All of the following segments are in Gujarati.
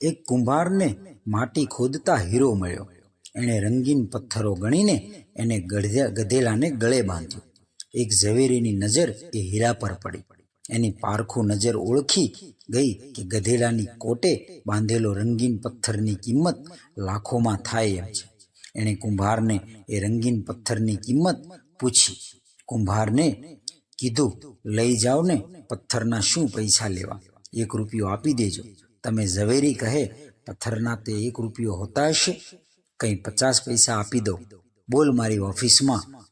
એક કુંભારને માટી ખોદતા હીરો મળ્યો. એણે રંગીન પથ્થરો ગણીને એને ગધેલાને ગળે બાંધ્યો. એક ઝવેરીની નજર એ હીરા પર પડી. એની પારખું નજર ઓળખી ગઈ કે ગધેલાની કોટે બાંધેલો રંગીન પથ્થરની કિંમત લાખોમાં થાય એમ છે. એણે કુંભારને એ રંગીન પથ્થરની કિંમત પૂછી. કુંભારને કીધું, લઈ જાઓ ને પથ્થરના શું પૈસા લેવા? એક રૂપિયો આપી દેજો. તમે ઝવેરી કહે, પથ્થરના તે એક રૂપિયો હોતા હશે, કંઈ પચાસ પૈસા આપી દો બોલ મારી ઓફિસમાં.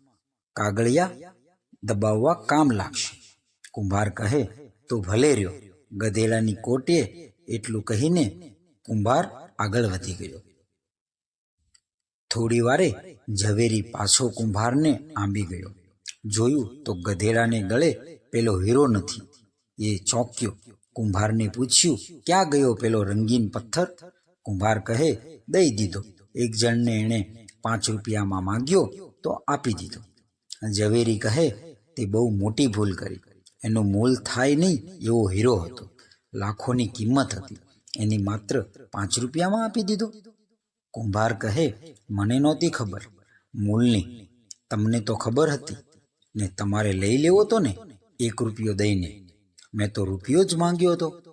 કાગળિયા, દબાવવા કામ લાગશે. કુંભાર કહે, તો ભલે રહ્યો. ગધેડાની કોટીએ એટલું કહીને કુંભાર આગળ વધી ગયો. થોડી વારે ઝવેરી પાછો કુંભારને આંબી ગયો. જોયું તો ગધેડાને ગળે પેલો હીરો નથી. એ ચોંક્યો. કુંભારને પૂછ્યું, ક્યાં ગયો પેલો રંગીન પથ્થર? કુંભાર કહે, દઈ દીધો. એક જણને એણે પાંચ રૂપિયામાં માંગ્યો તો આપી દીધો. ઝવેરી કહે, તે બહુ મોટી ભૂલ કરી. એનો મોલ થાય નહીં એવો હીરો હતો. લાખોની કિંમત હતી. એની માત્ર પાંચ રૂપિયામાં આપી દીધો. કુંભાર કહે, મને નહોતી ખબર. મૂલની. તમને તો ખબર હતી. ને તમારે લઈ લેવો તો ને? એક રૂપિયો દઈને. મેં તો રૂપિયો જ માંગ્યો હતો.